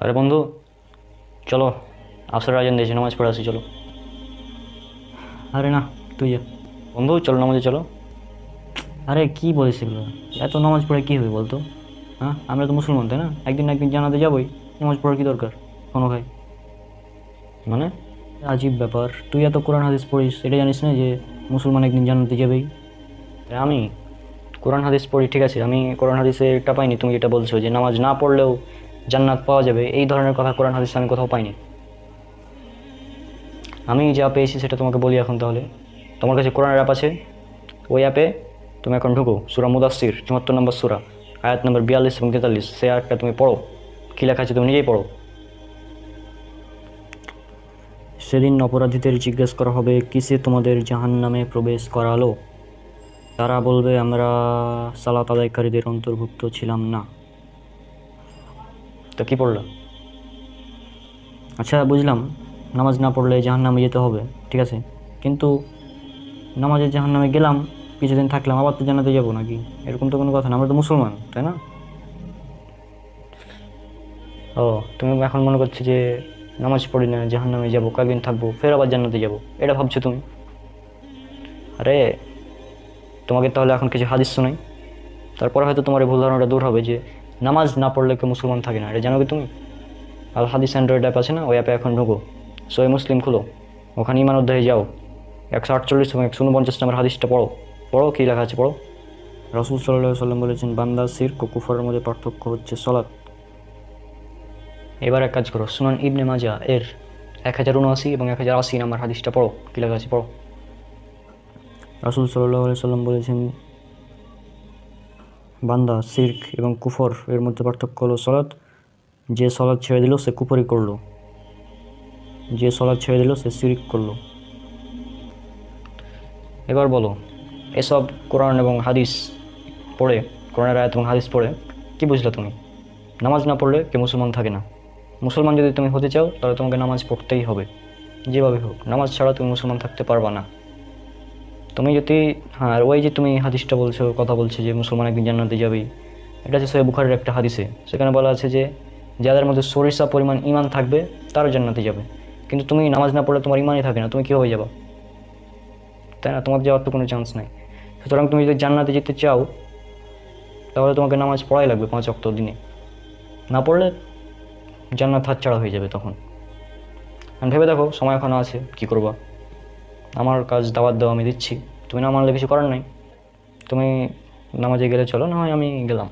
আরে বন্ধু চলো আসর আজান দিয়েছে নামাজ পড়ে আসি চলো। আরে না তুই যা। বন্ধু চলো নামাজে চলো। আরে কি বলিস এগুলো? এত নামাজ পড়ে কী হবে বলতো? হ্যাঁ আমরা তো মুসলমান তাই না? একদিন না একদিন জানাতে যাবোই নামাজ পড়ার কী দরকার? কোনো ভাই। মানে? আজীব ব্যাপার। তুই এত কোরআন হাদিস পড়িস এটা জানিস না যে মুসলমান একদিন জানাতে যাবেই? আমি কোরআন হাদিস পড়ি ঠিক আছে। আমি কোরআন হাদিসে এটা পাইনি তুমি যেটা বলছো যে নামাজ না পড়লেও জান্নাত পাওয়া যাবে। এই ধরনের কথা কোরআন হাদিসে আমি কোথাও পাইনি। আমি যা পেয়েছি সেটা তোমাকে বলি এখন তাহলে। তোমার কাছে কোরআনের অ্যাপ আছে? ওই অ্যাপে তুমি এখন ঢুকো। সুরা মুদাসির চুয়াত্তর নম্বর সুরা, আয়াত নম্বর বিয়াল্লিশ এবং তেতাল্লিশ। সেই আয়াতটা তুমি পড়ো। কী লেখা আছে তুমি নিজেই পড়ো। সেদিন অপরাধীদের জিজ্ঞেস করা হবে, কিসে তোমাদের জাহান নামে প্রবেশ করালো? তারা বলবে, আমরা সালাত আদায়কারীদের অন্তর্ভুক্ত ছিলাম না। তো কি পড়ল? আচ্ছা বুঝলাম। নামাজ না পড়লে জাহান নামে যেতে হবে, ঠিক আছে? কিন্তু নামাজের জাহান নামে গেলাম, কিছুদিন থাকলাম, আবার তো জানাতে যাব নাকি? এরকম তো কোনো কথা না, আমরা তো মুসলমান, তাই না? ও, তুমি এখন মনে করছ যে নামাজ পড়ি না জাহান নামে যাব কয়েকদিন থাকব, ফের আবার জান্নাতে যাব, এটা ভাবছ তুমি? আরে, তোমাকে তাহলে এখন কিছু হাদিস শোনাই। তারপরে হয়তো তোমার এই ভুল ধারণাটা দূর হবে যে নামাজ না পড়লে কেউ মুসলমান থাকে না। এটা জানো কি তুমি? আল হাদিস অ্যান্ড্রয়েড অ্যাপ আছে না? ওই অ্যাপে এখন ঢুকো। সোয়ে মুসলিম খুলো। ওখানে ইমান অধ্যায়ে যাও। একশো আটচল্লিশ এবং একশো উনপঞ্চাশ নম্বর হাদিসটা পড়ো। পড়ো কী লেখা আছে পড়ো? রসুল সাল্লাহ সাল্লাম বলেছেন বান্দা সির কুফরের মধ্যে পার্থক্য হচ্ছে সলাৎ। এবার এক কাজ করো। সুনান ইবনে মাজা এর এক হাজার উনআশি এবং এক হাজার আশি নাম্বার হাদিসটা পড়ো। কী লেখা আছে পড়ো? রাসুল সাল্লাহ সাল্লাম বলেছেন বান্দা, সির্ক এবং কুফর এর মধ্যে পার্থক্য হলো সলাৎ যে সলাৎ ছেড়ে দিল, সে কুফরি করল। যে সলাৎ ছেড়ে দিল, সে সিরিক করল। এবার বলো, এসব কোরআন এবং হাদিস পড়ে, কোরআনের আয়াত এবং হাদিস পড়ে, কি বুঝলে তুমি? নামাজ না পড়লে কেউ মুসলমান থাকে না। মুসলমান যদি তুমি হতে চাও, তাহলে তোমাকে নামাজ পড়তেই হবে। যেভাবে হোক, নামাজ ছাড়া তুমি মুসলমান থাকতে পারবা না। যদি হ্যাঁ আর ওই যে তুমি হাদিসটা বলছো, কথা বলছো যে মুসলমান একদিন জান্নাতে যাবেই এটা হচ্ছে সৈয় বুখারের একটা হাদিসে। সেখানে বলা আছে যে, যাদের মধ্যে সরিষা পরিমাণ ইমান থাকবে, তারও জান্নাতে যাবে। কিন্তু তুমি নামাজ না পড়লে তোমার ইমানই থাকে না, তুমি কীভাবে যাবা? তাই না? তোমার যাওয়ার তো কোনো চান্স নাই। সুতরাং তুমি যদি জান্নাতে যেতে চাও, তাহলে তোমাকে নামাজ পড়াই লাগবে পাঁচ অক্ট দিনে। না পড়লে জান্নাত হাত ছাড়া হয়ে যাবে তখন। ভেবে দেখো, সময় এখনও আছে, কী করবা? আমার কাজ দাবার দেওয়া আমি দিচ্ছি। তুমি না মানলে কিছু করার নাই। তুমি নামাজে গেলে চলো, না হয় আমি গেলাম।